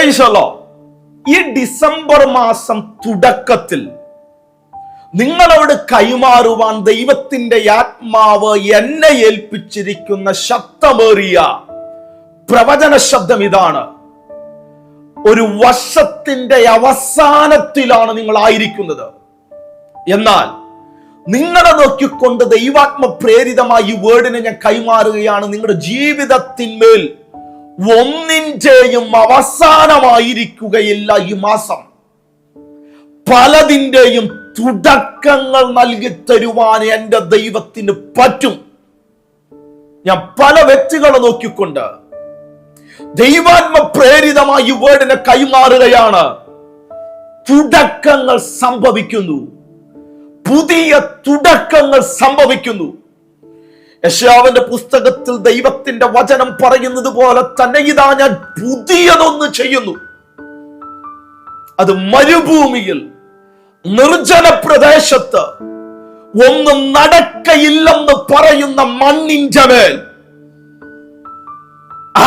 പ്രേസലോ ഈ ഡിസംബർ മാസം തുടക്കത്തിൽ നിങ്ങളോട് കൈമാറുവാൻ ദൈവത്തിന്റെ ആത്മാവ് എന്നെ ഏൽപ്പിച്ചിരിക്കുന്ന ശബ്ദമേറിയ പ്രവചന ശബ്ദം ഇതാണ്. ഒരു വർഷത്തിന്റെ അവസാനത്തിലാണ് നിങ്ങൾ ആയിരിക്കുന്നത് എന്നാൽ നിങ്ങളെ നോക്കിക്കൊണ്ട് ദൈവാത്മ പ്രേരിതമായി ഈ വേർഡിനെ ഞാൻ കൈമാറുകയാണ് നിങ്ങളുടെ ജീവിതത്തിന്മേൽ. ഒന്നിന്റെയും അവസാനമായിരിക്കുകയില്ല ഈ മാസം. പലതിന്റെയും തുടക്കങ്ങൾ നൽകി തരുവാൻ എന്റെ ദൈവത്തിന് പറ്റും. ഞാൻ പല വ്യക്തികളെ നോക്കിക്കൊണ്ട് ദൈവാത്മ പ്രേരിതമായി വേർഡിനെ കൈമാറുകയാണ്. തുടക്കങ്ങൾ സംഭവിക്കുന്നു. പുതിയ തുടക്കങ്ങൾ സംഭവിക്കുന്നു. യശാവിന്റെ പുസ്തകത്തിൽ ദൈവത്തിന്റെ വചനം പറയുന്നത് പോലെ തന്നെ ഇതാ ഞാൻ പുതിയതൊന്ന് ചെയ്യുന്നു. അത് മരുഭൂമിയിൽ നിർജന പ്രദേശത്ത് ഒന്നും നടക്കയില്ലെന്ന് പറയുന്ന മണ്ണിന്റെ മേൽ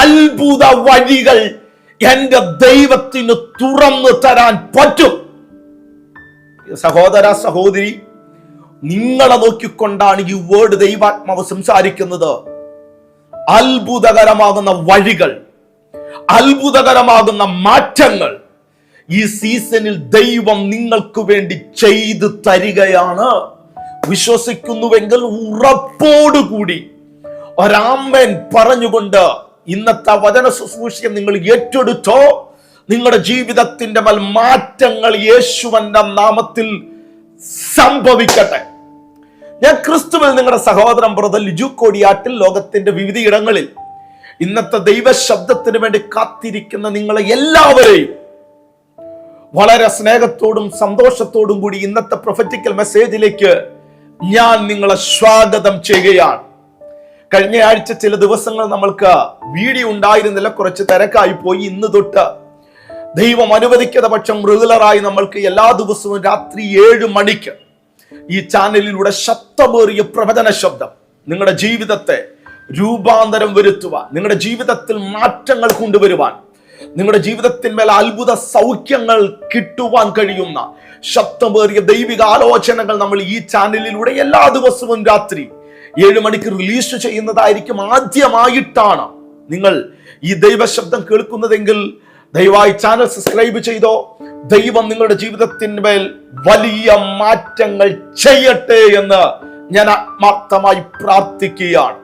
അത്ഭുത വഴികൾ എന്റെ ദൈവത്തിന് തുറന്നു തരാൻ പറ്റും. സഹോദര സഹോദരി നിങ്ങളെ നോക്കിക്കൊണ്ടാണ് ഈ വേർഡ് ദൈവാത്മാവ് സംസാരിക്കുന്നത്. അത്ഭുതകരമാകുന്ന വഴികൾ അത്ഭുതകരമാകുന്ന മാറ്റങ്ങൾ ഈ സീസണിൽ ദൈവം നിങ്ങൾക്ക് വേണ്ടി ചെയ്തു തരികയാണ്. വിശ്വസിക്കുന്നുവെങ്കിൽ ഉറപ്പോടുകൂടി ഒരാമ്മൻ പറഞ്ഞുകൊണ്ട് ഇന്നത്തെ വചന ശുശ്രൂഷയെ നിങ്ങൾ ഏറ്റെടുത്തോ. നിങ്ങളുടെ ജീവിതത്തിന്റെ മേൽ മാറ്റങ്ങൾ യേശുവന്റെ നാമത്തിൽ സംഭവിക്കട്ടെ. ഞാൻ ക്രിസ്തുവിൽ നിങ്ങളുടെ സഹോദരൻ ബ്രദർ ലിജു കോടിയാട്ടിൽ ലോകത്തിന്റെ വിവിധ ഇടങ്ങളിൽ ഇന്നത്തെ ദൈവ ശബ്ദത്തിന് വേണ്ടി കാത്തിരിക്കുന്ന നിങ്ങളെ എല്ലാവരെയും വളരെ സ്നേഹത്തോടും സന്തോഷത്തോടും കൂടി ഇന്നത്തെ പ്രൊഫറ്റിക്കൽ മെസ്സേജിലേക്ക് ഞാൻ നിങ്ങളെ സ്വാഗതം ചെയ്യുകയാണ്. കഴിഞ്ഞ ആഴ്ച ചില ദിവസങ്ങൾ നമ്മൾക്ക് വീഡിയോ ഉണ്ടായിരുന്നില്ല കുറച്ച് തിരക്കായി പോയി. ഇന്ന് തൊട്ട് ദൈവം അനുവദിക്കാത്ത പക്ഷം റെഗുലറായി നമ്മൾക്ക് എല്ലാ ദിവസവും രാത്രി ഏഴ് മണിക്ക് ഈ ചാനലിലൂടെ ശബ്ദമേറിയ പ്രവചന ശബ്ദം നിങ്ങളുടെ ജീവിതത്തെ രൂപാന്തരം വരുത്തുവാൻ നിങ്ങളുടെ ജീവിതത്തിൽ മാറ്റങ്ങൾ കൊണ്ടുവരുവാൻ നിങ്ങളുടെ ജീവിതത്തിന്മേൽ അത്ഭുത സൗഖ്യങ്ങൾ കിട്ടുവാൻ കഴിയുന്ന ശബ്ദമേറിയ ദൈവിക ആലോചനകൾ നമ്മൾ ഈ ചാനലിലൂടെ എല്ലാ ദിവസവും രാത്രി ഏഴ് മണിക്ക് റിലീസ് ചെയ്യുന്നതായിരിക്കും ആദ്യമായിട്ടാണ് നിങ്ങൾ ഈ ദൈവശബ്ദം കേൾക്കുന്നതെങ്കിൽ ദയവായി ചാനൽ സബ്സ്ക്രൈബ് ചെയ്തോ. ദൈവം നിങ്ങളുടെ ജീവിതത്തിന്മേൽ വലിയ മാറ്റങ്ങൾ ചെയ്യട്ടെ എന്ന് ഞാൻ ആത്മാർത്ഥമായി പ്രാർത്ഥിക്കുകയാണ്.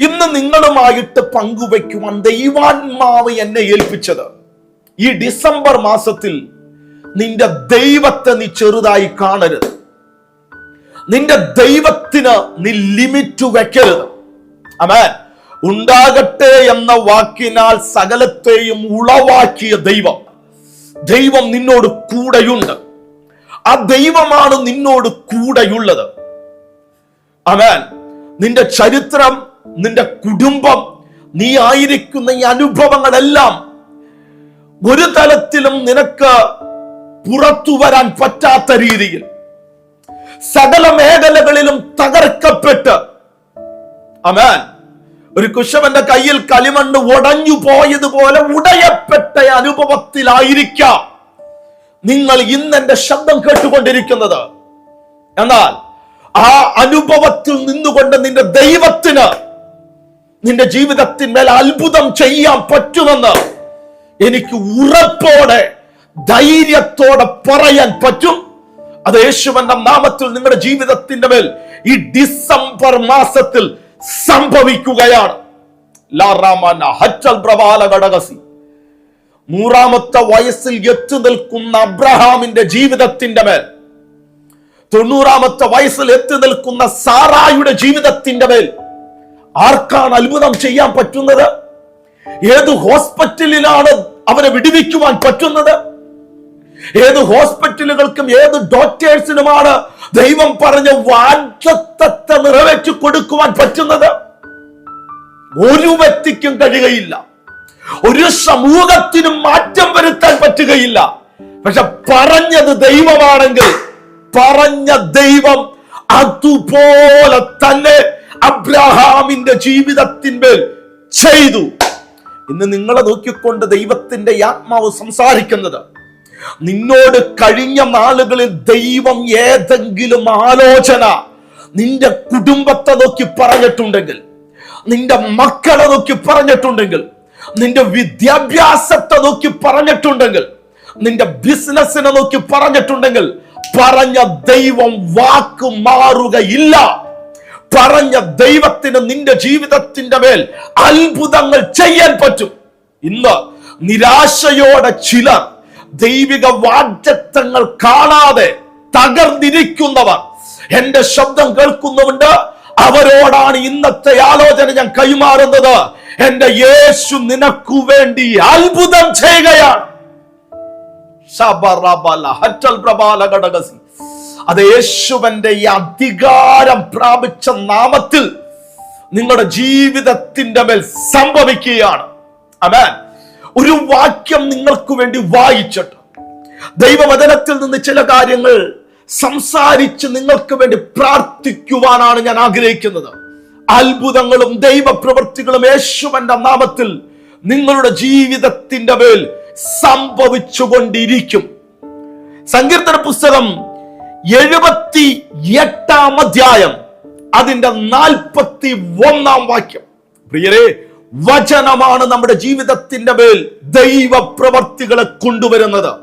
ഇന്ന് നിങ്ങളുമായിട്ട് പങ്കുവയ്ക്കുവാൻ ദൈവാത്മാവ് എന്നെ ഏൽപ്പിച്ചത്. ഈ ഡിസംബർ മാസത്തിൽ നിന്റെ ദൈവത്തെ നീ ചെറുതായി കാണരുത്. നിന്റെ ദൈവത്തിന് നീ ലിമിറ്റ് വെക്കരുത്. അമേൻ ഉണ്ടാകട്ടെ എന്ന വാക്കിനാൽ സകലത്തെയും ഉളവാക്കിയ ദൈവം. ദൈവം നിന്നോട് കൂടെയുണ്ട്. ആ ദൈവമാണ് നിന്നോട് കൂടെയുള്ളത്. അവാൻ നിന്റെ ചരിത്രം നിന്റെ കുടുംബം നീ ആയിരിക്കുന്ന ഈ അനുഭവങ്ങളെല്ലാം ഒരു തലത്തിലും നിനക്ക് പുറത്തു വരാൻ പറ്റാത്ത രീതിയിൽ സകല മേഖലകളിലും തകർക്കപ്പെട്ട് അമേൻ ഒരു കുശവന്റെ കയ്യിൽ കളിമണ്ണ് ഉടഞ്ഞു പോയതുപോലെ ഉടയപ്പെട്ട അനുഭവത്തിലായിരിക്കാം നിങ്ങൾ ഇന്ന് എന്റെ ശബ്ദം കേട്ടുകൊണ്ടിരിക്കുന്നത്. എന്നാൽ ആ അനുഭവത്തിൽ നിന്നുകൊണ്ട് നിന്റെ ദൈവത്തിന് നിന്റെ ജീവിതത്തിന്മേൽ അത്ഭുതം ചെയ്യാൻ പറ്റുമെന്ന് എനിക്ക് ഉറപ്പോടെ ധൈര്യത്തോടെ പറയാൻ പറ്റും. അത് യേശുവന്റെ നാമത്തിൽ നിങ്ങളുടെ ജീവിതത്തിന്റെ മേൽ ഈ ഡിസംബർ മാസത്തിൽ സംഭവിക്കുകയാണ്. നൂറാമത്തെ വയസ്സിൽ എത്തി നിൽക്കുന്ന അബ്രഹാമിന്റെ ജീവിതത്തിന്റെ മേൽ. തൊണ്ണൂറാമത്തെ വയസ്സിൽ എത്തി നിൽക്കുന്ന സാറായുടെ ജീവിതത്തിന്റെ മേൽ. ആർക്കാണ് അത്ഭുതം ചെയ്യാൻ പറ്റുന്നത്? ഏത് ഹോസ്പിറ്റലിലാണ് അവരെ വിടുവിക്കുവാൻ പറ്റുന്നത്? ഏത് ഹോസ്പിറ്റലുകൾക്കും ഏത് ഡോക്ടേഴ്സിനുമാണ് ദൈവം പറഞ്ഞ വാഗ്ദത്തത്തെ നിറവേറ്റി കൊടുക്കുവാൻ പറ്റുന്നത് ഒരു വ്യക്തിക്കും കഴിയുകയില്ല. ഒരു സമൂഹത്തിനും മാറ്റം വരുത്താൻ പറ്റുകയില്ല. പക്ഷെ പറഞ്ഞത് ദൈവമാണെങ്കിൽ പറഞ്ഞ ദൈവം അതുപോലെ തന്നെ അബ്രഹാമിന്റെ ജീവിതത്തിന്മേൽ ചെയ്തു. ഇന്ന് നിങ്ങളെ നോക്കിക്കൊണ്ട് ദൈവത്തിന്റെ ആത്മാവ് സംസാരിക്കുന്നത് നിന്നോട് കഴിഞ്ഞ നാളുകളിൽ ദൈവം ഏതെങ്കിലും ആലോചന നിന്റെ കുടുംബത്തെ നോക്കി പറഞ്ഞിട്ടുണ്ടെങ്കിൽ നിന്റെ മക്കളെ നോക്കി പറഞ്ഞിട്ടുണ്ടെങ്കിൽ നിന്റെ വിദ്യാഭ്യാസത്തെ നോക്കി പറഞ്ഞിട്ടുണ്ടെങ്കിൽ നിന്റെ ബിസിനസ്സിനെ നോക്കി പറഞ്ഞിട്ടുണ്ടെങ്കിൽ പറഞ്ഞ ദൈവം വാക്ക് മാറുകയില്ല. പറഞ്ഞ ദൈവത്തിന് നിന്റെ ജീവിതത്തിന്റെ മേൽ അത്ഭുതങ്ങൾ ചെയ്യാൻ പറ്റും. ഇന്ന് നിരാശയോടെ ചിലർ ദൈവിക വാഗ്ദത്തങ്ങൾ കാണാതെ തകർന്നിരിക്കുന്നവർ. എന്റെ ശബ്ദം കേൾക്കുന്നുണ്ട് അവരോടാണ് ഇന്നത്തെ ആലോചന ഞാൻ കൈമാറുന്നത്. എന്റെ യേശു നിനക്കു വേണ്ടി അത്ഭുതം ചെയ്യുകയാണ്. അത് യേശുവന്റെ ഈ അധികാരം പ്രാപിച്ച നാമത്തിൽ നിങ്ങളുടെ ജീവിതത്തിന്റെ മേൽ സംഭവിക്കുകയാണ്. അമേൻ ഒരു വാക്യം നിങ്ങൾക്ക് വേണ്ടി വായിച്ചിട്ട് ദൈവവചനത്തിൽ നിന്ന് ചില കാര്യങ്ങൾ സംസാരിച്ച് നിങ്ങൾക്ക് വേണ്ടി പ്രാർത്ഥിക്കുവാനാണ് ഞാൻ ആഗ്രഹിക്കുന്നത്. അത്ഭുതങ്ങളും ദൈവപ്രവൃത്തികളും യേശുവന്റെ നാമത്തിൽ നിങ്ങളുടെ ജീവിതത്തിന്റെ മേൽ സംഭവിച്ചുകൊണ്ടിരിക്കും. സങ്കീർത്തന പുസ്തകം എഴുപത്തി എട്ടാം അധ്യായം അതിന്റെ നാൽപ്പത്തി ഒന്നാം വാക്യം. പ്രിയരെ വചനമാണ് നമ്മുടെ ജീവിതത്തിന്റെ മേൽ ദൈവ പ്രവർത്തികളെ കൊണ്ടുവരുന്നത്.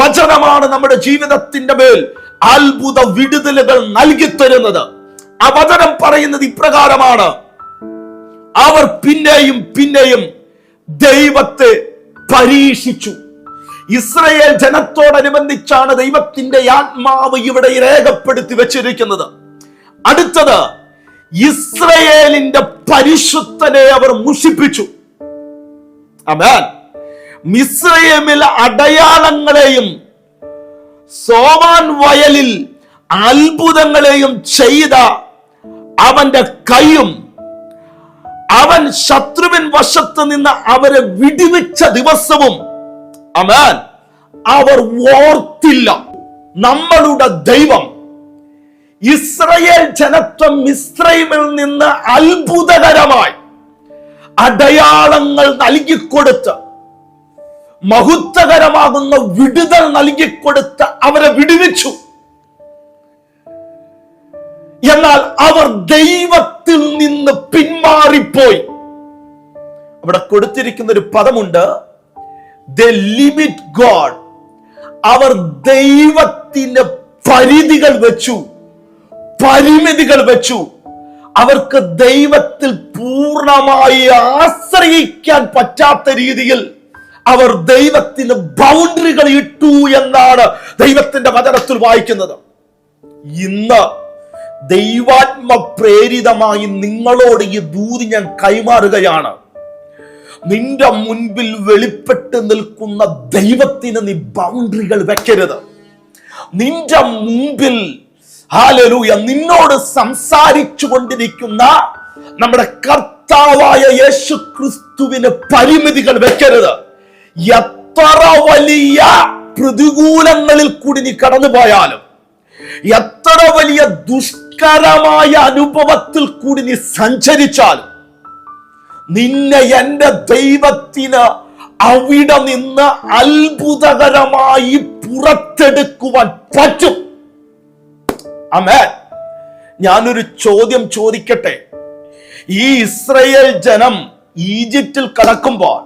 വചനമാണ് നമ്മുടെ ജീവിതത്തിന്റെ മേൽ അത്ഭുത വിടുതലുകൾ നൽകിത്തരുന്നത്. ആ വചനം പറയുന്നത് ഇപ്രകാരമാണ്. അവർ പിന്നെയും പിന്നെയും ദൈവത്തെ പരീക്ഷിച്ചു. ഇസ്രയേൽ ജനത്തോടനുബന്ധിച്ചാണ് ദൈവത്തിന്റെ ആത്മാവ് ഇവിടെ രേഖപ്പെടുത്തി വെച്ചിരിക്കുന്നത്. അടുത്തത് ഇസ്രയേലിന്റെ പരിശുദ്ധനെ അവർ മുഷിപ്പിച്ചു. അമേൻ മിസ്രയേമിൽ അടയാളങ്ങളെയും സോമാൻ വയലിൽ അത്ഭുതങ്ങളെയും ചെയ്ത അവന്റെ കൈയും അവൻ ശത്രുവിൻ വശത്ത് നിന്ന് അവരെ വിടിവിച്ച ദിവസവും അമേൻ അവർ ഓർത്തില്ല. നമ്മളുടെ ദൈവം ഇസ്രയേൽ ജനത്വം മിസ്രൈമിൽ നിന്ന് അത്ഭുതകരമായി അടയാളങ്ങൾ നൽകിക്കൊടുത്ത് മഹത്വകരമാകുന്ന വിടുതൽ നൽകിക്കൊടുത്ത് അവരെ വിടുവിച്ചു. എന്നാൽ അവർ ദൈവത്തിൽ നിന്ന് പിന്മാറിപ്പോയി. അവിടെ കൊടുത്തിരിക്കുന്ന ഒരു പദമുണ്ട് ദ ലിമിറ്റ് ഗോഡ് അവർ ദൈവത്തിന്റെ പരിധികൾ വെച്ചു. പരിമിതികൾ വെച്ചു. അവർക്ക് ദൈവത്തിൽ പൂർണമായി ആശ്രയിക്കാൻ പറ്റാത്ത രീതിയിൽ അവർ ദൈവത്തിന് ബൗണ്ടറികൾ ഇട്ടു എന്നാണ് ദൈവത്തിന്റെ വചനത്തിൽ വായിക്കുന്നത്. ഇന്ന് ദൈവാത്മ പ്രേരിതമായി നിങ്ങളോട് ഈ ദൂതി ഞാൻ കൈമാറുകയാണ്. നിന്റെ മുൻപിൽ വെളിപ്പെട്ട് നിൽക്കുന്ന ദൈവത്തിന് നീ ബൗണ്ടറികൾ വെക്കരുത്. നിന്റെ മുമ്പിൽ ഹാലലൂയ നിന്നോട് സംസാരിച്ചു കൊണ്ടിരിക്കുന്ന നമ്മുടെ കർത്താവായ യേശു ക്രിസ്തുവിന് പരിമിതികൾ വെക്കരുത്. എത്ര വലിയ പ്രതികൂലങ്ങളിൽ കൂടി നീ കടന്നു പോയാലും എത്ര വലിയ ദുഷ്കരമായ അനുഭവത്തിൽ കൂടി നീ സഞ്ചരിച്ചാലും നിന്നെ എന്റെ ദൈവത്തിന് അവിടെ നിന്ന് അത്ഭുതകരമായി പുറത്തെടുക്കുവാൻ പറ്റും. അമേ ഞാനൊരു ചോദ്യം ചോദിക്കട്ടെ? ഈ ഇസ്രയേൽ ജനം ഈജിപ്തിൽ കടക്കുമ്പോൾ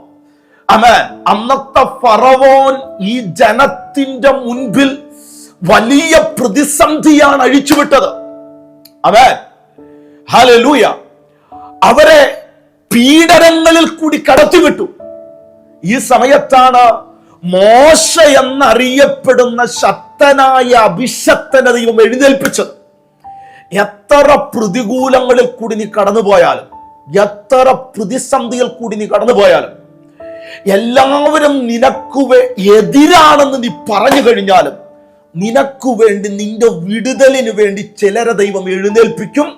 അമേൻ അന്നത്തെ ഫറവോൻ ഈ ജനത്തിന്റെ മുൻപിൽ വലിയ പ്രതിസന്ധിയാണ് അഴിച്ചുവിട്ടത്. അമേൻ ഹലൂയ അവരെ പീഡനങ്ങളിൽ കൂടി കടത്തിവിട്ടു. ഈ സമയത്താണ് മോശ എന്നറിയപ്പെടുന്ന ശക്തനായ അഭിശക്തനെ ദൈവം എഴുന്നേൽപ്പിച്ചത്. എത്ര പ്രതികൂലങ്ങളിൽ കൂടി നീ കടന്നുപോയാലും എത്ര പ്രതിസന്ധിയിൽ കൂടി നീ കടന്നുപോയാലും എല്ലാവരും നിനക്കു എതിരാണെന്ന് നീ പറഞ്ഞു കഴിഞ്ഞാലും നിനക്കു വേണ്ടി നിന്റെ വിടുതലിന് വേണ്ടി ചിലരെ ദൈവം എഴുന്നേൽപ്പിക്കും.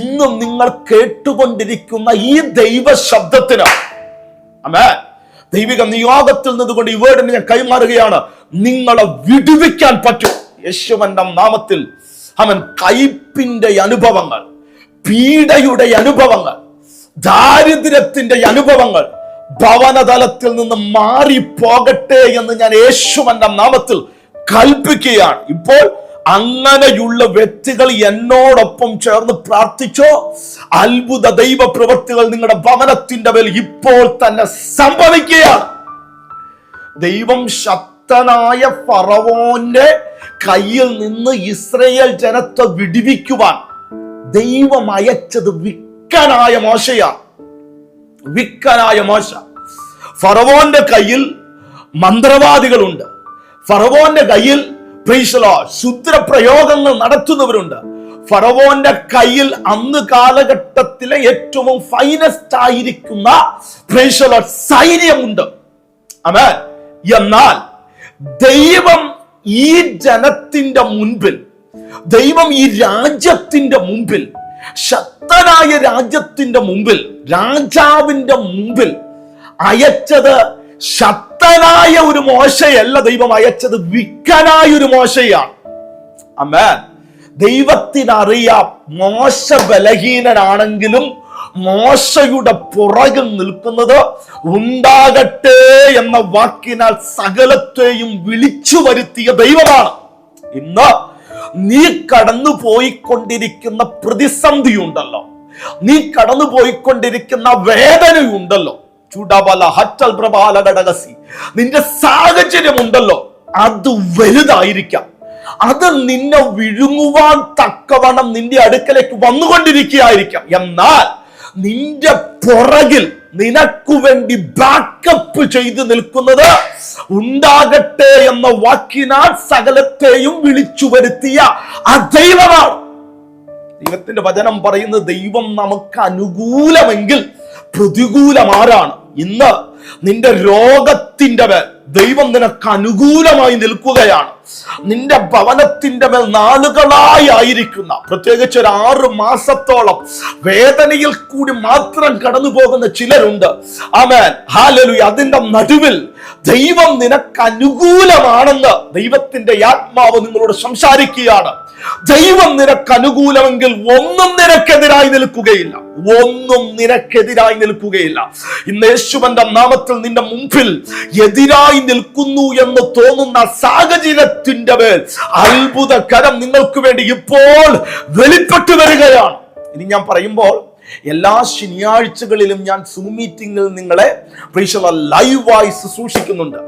ഇന്നും നിങ്ങൾ കേട്ടുകൊണ്ടിരിക്കുന്ന ഈ ദൈവ ശബ്ദത്തിന് അമേ ദൈവിക നിയോഗത്തിൽ നിന്നുകൊണ്ട് ഈ വേർഡിന് ഞാൻ കൈമാറുകയാണ്. നിങ്ങളെ വിടുവിക്കാൻ പറ്റും. യേശുവന്റെ നാമത്തിൽ അവൻ കയ്പിന്റെ അനുഭവങ്ങൾ പീഡയുടെ അനുഭവങ്ങൾ ദാരിദ്ര്യത്തിന്റെ അനുഭവങ്ങൾ ഭവനതലത്തിൽ നിന്ന് മാറി പോകട്ടെ എന്ന് ഞാൻ യേശുവന്റെ നാമത്തിൽ കൽപ്പിക്കുകയാണ്. ഇപ്പോൾ അങ്ങനെയുള്ള വ്യക്തികൾ എന്നോടൊപ്പം ചേർന്ന് പ്രാർത്ഥിച്ചോ? അത്ഭുത ദൈവ പ്രവൃത്തികൾ നിങ്ങളുടെ ഭവനത്തിന്റെ മേൽ ഇപ്പോൾ തന്നെ സംഭവിക്കുകയാണ് ദൈവം ശക്തനായ ഫറവോന്റെ കയ്യിൽ നിന്ന് ഇസ്രയേൽ ജനത്തെ വിടിവിക്കുവാൻ ദൈവം അയച്ചത് വിക്കനായ മോശയാണ് വിക്കനായ മോശ. ഫറവോന്റെ കയ്യിൽ മന്ത്രവാദികളുണ്ട്. ഫറവോന്റെ കയ്യിൽ പ്രീശലോ ശുദ്രപ്രയോഗങ്ങൾ നടത്തുന്നവരുണ്ട്. ഫറവോന്റെ കയ്യിൽ അന്ന് കാലഘട്ടത്തിലെ ഏറ്റവും ഫൈനസ്റ്റ് ആയിരിക്കുന്ന സൈന്യമുണ്ട്. അമേ എന്നാൽ ദൈവം ഈ ജനത്തിന്റെ മുൻപിൽ ദൈവം ഈ രാജ്യത്തിന്റെ മുൻപിൽ ശക്തനായ രാജ്യത്തിന്റെ മുമ്പിൽ രാജാവിന്റെ മുമ്പിൽ അയച്ചത് ശക്തനായ ഒരു മോശയല്ല ദൈവം അയച്ചത്. വിക്കനായ ഒരു മോശയാണ്. അമ്മേ ദൈവത്തിനറിയാം മോശ ബലഹീനനാണെങ്കിലും മോശയുടെ പുറകിൽ നിൽക്കുന്നത് ഉണ്ടാകട്ടെ എന്ന വാക്കിനാൽ സകലത്തെയും വിളിച്ചു വരുത്തിയ ദൈവമാണ്. ഇന്ന് നീ കടന്നു പോയിക്കൊണ്ടിരിക്കുന്ന പ്രതിസന്ധിയുണ്ടല്ലോ. നീ കടന്നു പോയിക്കൊണ്ടിരിക്കുന്ന വേദനയുണ്ടല്ലോ. ചുടബല ഹറ്റൽ ഉണ്ടല്ലോ നിന്റെ അത് വലുതായിരിക്കാം. അത് നിന്നെ വിഴുങ്ങുവാൻ തക്കവണ്ണം നിന്റെ അടുക്കലേക്ക് വന്നുകൊണ്ടിരിക്കുകയായിരിക്കാം. എന്നാൽ നിന്റെ പുറകിൽ നിനക്കു വേണ്ടി ബാക്കപ്പ് ചെയ്ത് നിൽക്കുന്നത് ഉണ്ടാകട്ടെ എന്ന വാക്കിനാൽ സകലത്തെയും വിളിച്ചു വരുത്തിയ ആ ദൈവമാണ്. ദൈവത്തിന്റെ വചനം പറയുന്നത് ദൈവം നമുക്ക് അനുകൂലമെങ്കിൽ പ്രതികൂലം ആരാണ് ഇന്ന് നിന്റെ രോഗത്തിന്റെ ദൈവം നിനക്ക് അനുകൂലമായി നിൽക്കുകയാണ്. നിന്റെ ഭവനത്തിന്റെ മേൽ നാളുകളായി ആയിരിക്കുന്ന പ്രത്യേകിച്ച് ഒരു ആറ് മാസത്തോളം വേദനയിൽ കൂടി മാത്രം കടന്നു പോകുന്ന ചിലരുണ്ട്. ആമേൻ. ഹാലലു അതിന്റെ നടുവിൽ ദൈവം നിനക്ക് അനുകൂലമാണെന്ന് ദൈവത്തിന്റെ ആത്മാവ് നിങ്ങളോട് സംസാരിക്കുകയാണ്. ദൈവം നിനക്ക് അനുകൂലമെങ്കിൽ ഒന്നും നിനക്കെതിരായി നിൽക്കുകയില്ല. ഒന്നും നിനക്കെതിരായി നിൽക്കുകയില്ല. ഇന്ന് യേശുവന്റെ നാമത്തിൽ നിന്റെ മുമ്പിൽ എതിരായി നിൽക്കുന്നു എന്ന് തോന്നുന്ന സാഹചര്യത്തിന്റെ മേൽ അത്ഭുത കരം നിങ്ങൾക്ക് വേണ്ടി ഇപ്പോൾ വെളിപ്പെട്ടു വരികയാണ്. ഇനി ഞാൻ പറയുമ്പോൾ എല്ലാ ശനിയാഴ്ചകളിലും ഞാൻ സൂം മീറ്റിംഗിൽ നിങ്ങളെ ലൈവായി ശുശ്രൂഷിക്കുന്നുണ്ട്.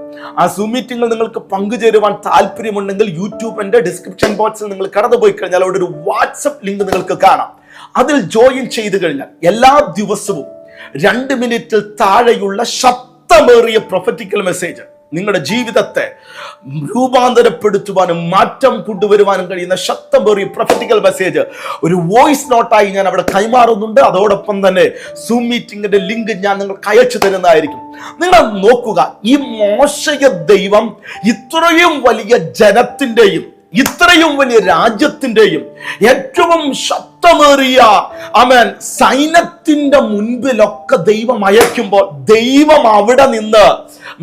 ആ സൂം മീറ്റിംഗിൽ നിങ്ങൾക്ക് പങ്കുചേരുവാൻ താല്പര്യമുണ്ടെങ്കിൽ യൂട്യൂബിന്റെ ഡിസ്ക്രിപ്ഷൻ ബോക്സിൽ നിങ്ങൾ കടന്നുപോയി കഴിഞ്ഞാൽ അവിടെ ഒരു വാട്സപ്പ് ലിങ്ക് നിങ്ങൾക്ക് കാണാം. അതിൽ ജോയിൻ ചെയ്തു കഴിഞ്ഞാൽ എല്ലാ ദിവസവും രണ്ട് മിനിറ്റിൽ താഴെയുള്ള ശബ്ദമേറിയ പ്രൊഫറ്റിക്കൽ മെസ്സേജ് നിങ്ങളുടെ ജീവിതത്തെ രൂപാന്തരപ്പെടുത്തുവാനും മാറ്റം കൊണ്ടുവരുവാനും കഴിയുന്ന ശക്തമേറിയ പ്രൊഫറ്റിക്കൽ മെസ്സേജ് ഒരു വോയിസ് നോട്ടായി ഞാൻ അവിടെ കൈമാറുന്നുണ്ട്. അതോടൊപ്പം തന്നെ സൂം മീറ്റിംഗിന്റെ ലിങ്ക് ഞാൻ നിങ്ങൾക്ക് അയച്ചു തരുന്നതായിരിക്കും. നിങ്ങൾ നോക്കുക ഈ മോശയ ദൈവം ഇത്രയും വലിയ ജനത്തിന്റെയും ഇത്രയും വലിയ രാജ്യത്തിന്റെയും ഏറ്റവും ശക്തമേറിയ അമേൻ സൈന്യത്തിന്റെ മുൻപിലൊക്കെ ദൈവം അയക്കുമ്പോൾ ദൈവം അവിടെ നിന്ന്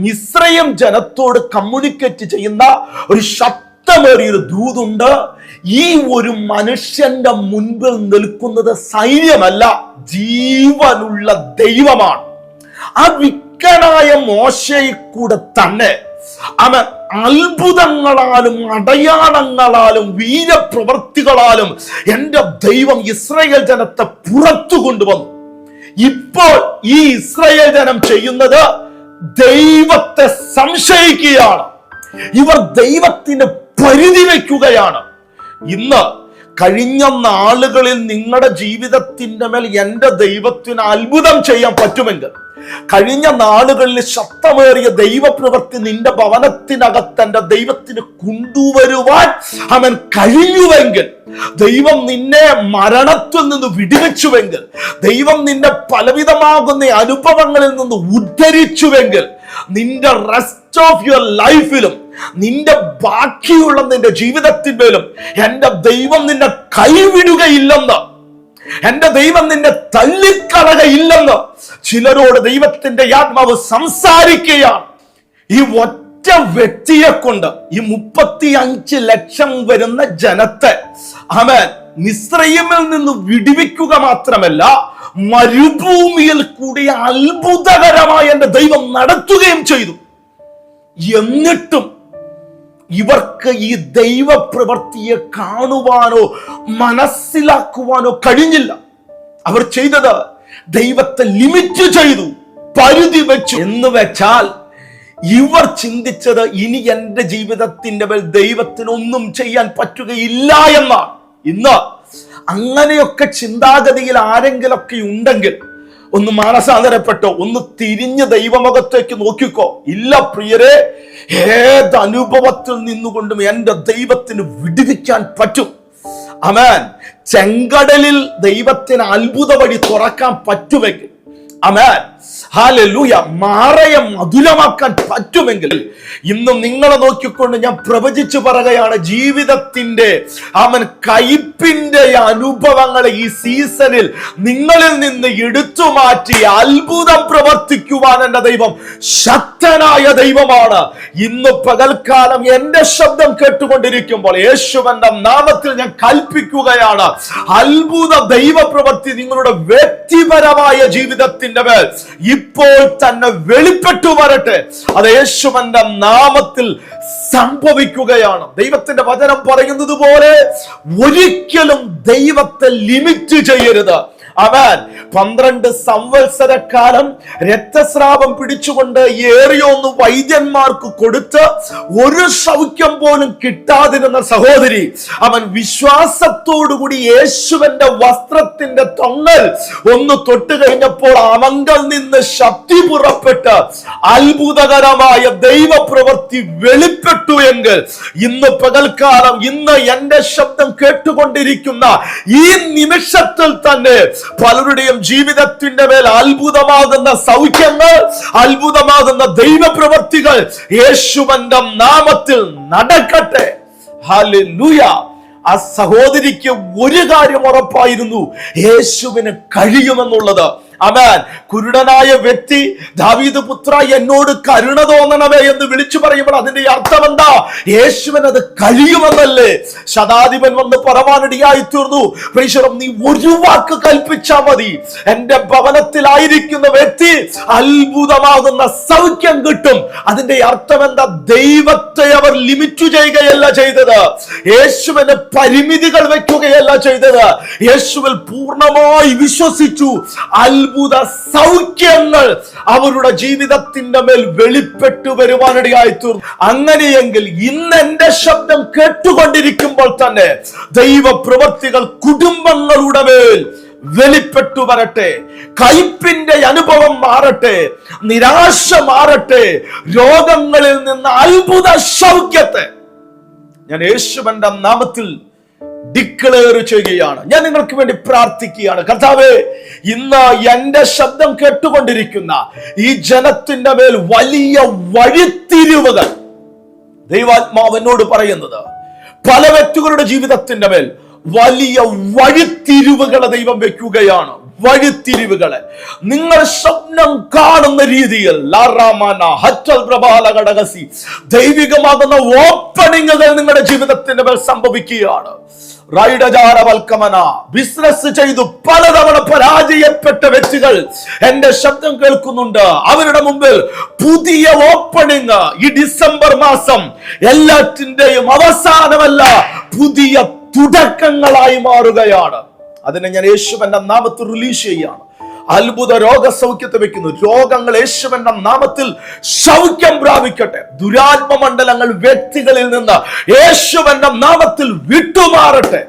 മിശ്രയം ജനത്തോട് കമ്മ്യൂണിക്കേറ്റ് ചെയ്യുന്ന ഒരു ശക്തമേറിയ ഒരു ദൂതുണ്ട്. ഈ ഒരു മനുഷ്യന്റെ മുൻപിൽ നിൽക്കുന്നത് സൈന്യമല്ല ജീവനുള്ള ദൈവമാണ്. ആ വിക്കനായ മോശയിൽ കൂടെ തന്നെ അവൻ അത്ഭുതങ്ങളാലും അടയാളങ്ങളാലും വീരപ്രവൃത്തികളാലും എന്റെ ദൈവം ഇസ്രയേൽ ജനത്തെ പുറത്തു കൊണ്ടുവന്നു. ഇപ്പോൾ ഈ ഇസ്രയേൽ ജനം ചെയ്യുന്നത് ദൈവത്തെ സംശയിക്കുകയാണ്. ഇവർ ദൈവത്തിന് പരിധി വയ്ക്കുകയാണ്. ഇന്ന് കഴിഞ്ഞ നാളുകളിൽ നിങ്ങളുടെ ജീവിതത്തിന്റെ മേൽ എന്റെ ദൈവത്തിന് അത്ഭുതം ചെയ്യാൻ പറ്റുമെങ്കിൽ കഴിഞ്ഞ നാളുകളിൽ ശക്തമേറിയ ദൈവപ്രവൃത്തി നിന്റെ ഭവനത്തിനകത്ത് എന്റെ ദൈവത്തിന് കൊണ്ടുവരുവാൻ അവൻ കഴിയുവെങ്കിൽ ദൈവം നിന്നെ മരണത്തിൽ നിന്ന് വിടുവിച്ചുവെങ്കിൽ ദൈവം നിന്നെ പലവിധമാകുന്ന അനുഭവങ്ങളിൽ നിന്ന് ഉദ്ധരിച്ചുവെങ്കിൽ നിന്റെ റെസ്റ്റ് ഓഫ് യുവർ ലൈഫിലും നിന്റെ ബാക്കിയുള്ള നിന്റെ ജീവിതത്തിന്മേലും എന്റെ ദൈവം നിന്നെ കൈവിടുകയില്ലെന്ന് എന്റെ ദൈവം നിന്നെ തല്ലിക്കളകയില്ലെന്ന് ചിലരോട് ദൈവത്തിന്റെ ആത്മാവ് സംസാരിക്കുകയാണ്. ഈ ഒറ്റ വ്യക്തിയെ കൊണ്ട് ഈ മുപ്പത്തി അഞ്ച് ലക്ഷം വരുന്ന ജനത്തെ അവൻ മിശ്രയിമിൽ നിന്ന് വിടിവിക്കുക മാത്രമല്ല മരുഭൂമിയിൽ കൂടി അത്ഭുതകരമായ എന്റെ ദൈവം നടത്തുകയും ചെയ്തു. എന്നിട്ടും ഇവർക്ക് ഈ ദൈവപ്രവൃത്തിയെ കാണുവാനോ മനസ്സിലാക്കുവാനോ കഴിഞ്ഞില്ല. അവർ ചെയ്തത് ദൈവത്തെ ലിമിറ്റ് ചെയ്തു പരിധി വെച്ചു. എന്ന് വെച്ചാൽ ഇവർ ചിന്തിച്ചത് ഇനി എന്റെ ജീവിതത്തിന്റെ മേൽ ദൈവത്തിനൊന്നും ചെയ്യാൻ പറ്റുകയില്ല എന്നാണ്. ഇന്ന് അങ്ങനെയൊക്കെ ചിന്താഗതിയിൽ ആരെങ്കിലൊക്കെ ഉണ്ടെങ്കിൽ ഒന്ന് മാനസാന്തരപ്പെട്ടോ ഒന്ന് തിരിഞ്ഞ് ദൈവമുഖത്തേക്ക് നോക്കിക്കോ. ഇല്ല പ്രിയരെ ഏത് അനുഭവത്തിൽ നിന്നുകൊണ്ടും എന്റെ ദൈവത്തിന് വിടുവിക്കാൻ പറ്റും. അമേൻ ചെങ്കടലിൽ ദൈവത്തിന് അത്ഭുത വഴി തുറക്കാൻ പറ്റുമെങ്കിൽ. അമേൻ ഹാലൂയ മാറയെ മധുരമാക്കാൻ പറ്റുമെങ്കിൽ ഇന്നും നിങ്ങളെ നോക്കിക്കൊണ്ട് ഞാൻ പ്രവചിച്ചു പറയുകയാണ് ജീവിതത്തിന്റെ അവൻ കയ്പിന്റെ അനുഭവങ്ങളെ ഈ സീസണിൽ നിങ്ങളിൽ നിന്ന് എടുത്തു മാറ്റി അത്ഭുതം പ്രവർത്തിക്കുവാൻ എന്റെ ദൈവം ശക്തനായ ദൈവമാണ്. ഇന്ന് പകൽക്കാലം എന്റെ ശബ്ദം കേട്ടുകൊണ്ടിരിക്കുമ്പോൾ യേശുവന്റെ നാമത്തിൽ ഞാൻ കൽപ്പിക്കുകയാണ് അത്ഭുത ദൈവ പ്രവൃത്തി നിങ്ങളുടെ വ്യക്തിപരമായ ജീവിതത്തിന്റെ മേൽ ഇപ്പോൾ തന്നെ വെളിപ്പെട്ടു വരട്ടെ. അത് യേശുവന്റെ നാമത്തിൽ സംഭവിക്കുകയാണ്. ദൈവത്തിന്റെ വചനം പറയുന്നത് പോലെ ഒരിക്കലും ദൈവത്തെ ലിമിറ്റ് ചെയ്യരുത്. അവൻ പന്ത്രണ്ട് സംവത്സരക്കാലം രക്തസ്രാവം പിടിച്ചുകൊണ്ട് ഏറിയൊന്ന് വൈദ്യന്മാർക്ക് കൊടുത്ത് ഒരു സൗഖ്യം പോലും കിട്ടാതിരുന്ന സഹോദരി അവൻ വിശ്വാസത്തോടുകൂടി യേശുവിന്റെ വസ്ത്രത്തിന്റെ തൊങ്ങൽ ഒന്ന് തൊട്ട് കഴിഞ്ഞപ്പോൾ അവങ്കൽ നിന്ന് ശക്തി പുറപ്പെട്ട് അത്ഭുതകരമായ ദൈവപ്രവൃത്തി വെളിപ്പെട്ടു എങ്കിൽ ഇന്ന് പകൽക്കാലം ഇന്ന് എന്റെ ശബ്ദം കേട്ടുകൊണ്ടിരിക്കുന്ന ഈ നിമിഷത്തിൽ തന്നെ പലരുടെയും ജീവിതത്തിന്റെ മേൽ അത്ഭുതമാകുന്ന സൗഖ്യങ്ങൾ അത്ഭുതമാകുന്ന ദൈവപ്രവൃത്തികൾ യേശുവന്റെ നാമത്തിൽ നടക്കട്ടെ. ആ സഹോദരിക്ക് ഒരു കാര്യം ഉറപ്പായിരുന്നു. യേശുവിന് കഴിയുമെന്നുള്ളത്. അമേൻ കുരുടനായ വ്യക്തി ദാവീദ് പുത്ര എന്നോട് കരുണ തോന്നണമേ എന്ന് വിളിച്ചു പറയുമ്പോൾ അതിന്റെ അർത്ഥം എന്താ? യേശുവൻ അത് കഴിയുമെന്നല്ലേ? ശതാധിപൻ വന്ന് പുറമാനടിയായി തീർന്നു പ്രീശ്വരം നീ ഒരു വാക്ക് കൽപ്പിച്ചാ മതി. എന്റെ ഭവനത്തിലായിരിക്കുന്ന വ്യക്തി അത്ഭുതമാകുന്ന സൗഖ്യം കിട്ടും. അതിന്റെ അർത്ഥം എന്താ? ദൈവത്തെ അവർ ലിമിറ്റ് ചെയ്യുകയല്ല ചെയ്തത്. യേശുവിന് പരിമിതികൾ വെക്കുകയല്ല ചെയ്തത്. യേശുവിൽ പൂർണമായി വിശ്വസിച്ചു. അത്ഭുത സൗഖ്യങ്ങൾ അവരുടെ ജീവിതത്തിന്റെ മേൽ വെളിപ്പെട്ടു വരുവാനിടയായി തീർന്നു. അങ്ങനെയെങ്കിൽ ഇന്ന് എന്റെ ശബ്ദം കേട്ടുകൊണ്ടിരിക്കുമ്പോൾ തന്നെ ദൈവ പ്രവൃത്തികൾ കുടുംബങ്ങളുടെ മേൽ വെളിപ്പെട്ടു വരട്ടെ. കയ്പിന്റെ അനുഭവം മാറട്ടെ. നിരാശ മാറട്ടെ. രോഗങ്ങളിൽ നിന്ന് അത്ഭുത സൗഖ്യത്തെ ഞാൻ യേശുവന്റെ നാമത്തിൽ ഡിക്ലെയർ ചെയ്യുകയാണ്. ഞാൻ നിങ്ങൾക്ക് വേണ്ടി പ്രാർത്ഥിക്കുകയാണ്. കർത്താവേ ഇന്ന് എന്റെ ശബ്ദം കേട്ടുകൊണ്ടിരിക്കുന്ന ഈ ജനത്തിന്റെ മേൽ വലിയ വഴിത്തിരിവുകൾ ദൈവാത്മാവ് എന്നോട് പറയുന്നത് പല വ്യക്തികളുടെ ജീവിതത്തിന്റെ മേൽ വലിയ വഴിത്തിരിവുകളെ ദൈവം വെക്കുകയാണ്. വഴിത്തിരിവുകളെ. നിങ്ങൾ സ്വപ്നം കാണുന്ന രീതിയിൽ ദൈവികമാകുന്ന ഓപ്പണിങ്ങുകൾ നിങ്ങളുടെ ജീവിതത്തിന്റെ മേൽ സംഭവിക്കുകയാണ്. റൈഡജാരവൽക്കമന. ബിസിനസ് ചെയ്തു പലതവണ പരാജയപ്പെട്ട വ്യക്തികൾ എന്റെ ശബ്ദം കേൾക്കുന്നുണ്ട്. അവരുടെ മുമ്പിൽ പുതിയ ഓപ്പണിങ് ഈ ഡിസംബർ മാസം എല്ലാറ്റിന്റെയും അവസാനമല്ല പുതിയ തുടക്കങ്ങളായി മാറുകയാണ്. അതിനെ ഞാൻ യേശുവന്റെ നാമത്തിൽ റിലീസ് ചെയ്യാണ് അത്ഭുത രോഗസൗഖ്യത്തെ വെക്കുന്നു. രോഗങ്ങൾ യേശുവന്റെ നാമത്തിൽ സൗഖ്യം പ്രാപിക്കട്ടെ. ദുരാത്മ മണ്ഡലങ്ങൾ വ്യക്തികളിൽ നിന്ന് യേശുവന്റെ നാമത്തിൽ വിട്ടുമാറട്ടെ.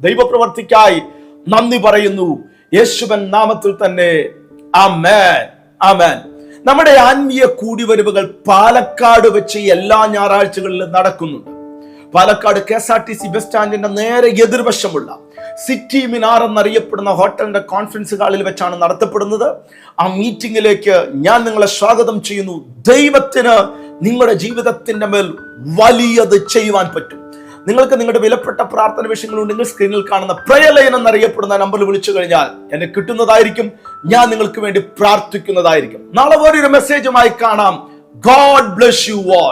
ദൈവപ്രവർത്തിക്കായി നന്ദി പറയുന്നു. യേശുവൻ നാമത്തിൽ തന്നെ ആമേൻ. ആമേൻ. നമ്മുടെ ആത്മീയ കൂടിവരവുകൾ പാലക്കാട് വെച്ച് എല്ലാ ഞായറാഴ്ചകളിലും നടക്കുന്നുണ്ട്. Palakkad K S R T C bus സ്റ്റാൻഡിന്റെ നേരെ എതിർവശമുള്ള സിറ്റി മിനാർ എന്നറിയപ്പെടുന്ന ഹോട്ടലിന്റെ കോൺഫറൻസ് ഹാളിൽ വെച്ചാണ് നടത്തപ്പെടുന്നത്. ആ മീറ്റിംഗിലേക്ക് ഞാൻ നിങ്ങളെ സ്വാഗതം ചെയ്യുന്നു. ദൈവത്തിന് നിങ്ങളുടെ ജീവിതത്തിന്റെ മേൽ വലിയത് ചെയ്യുവാൻ പറ്റും. നിങ്ങൾക്ക് നിങ്ങളുടെ വിലപ്പെട്ട പ്രാർത്ഥന വിഷയങ്ങൾ ഉണ്ടെങ്കിൽ സ്ക്രീനിൽ കാണുന്ന പ്രയലയൻ എന്നറിയപ്പെടുന്ന നമ്പറിൽ വിളിച്ചു കഴിഞ്ഞാൽ എന്നെ കിട്ടുന്നതായിരിക്കും. ഞാൻ നിങ്ങൾക്ക് വേണ്ടി പ്രാർത്ഥിക്കുന്നതായിരിക്കും. നാളെ വേറൊരു മെസ്സേജുമായി കാണാം. God bless you all.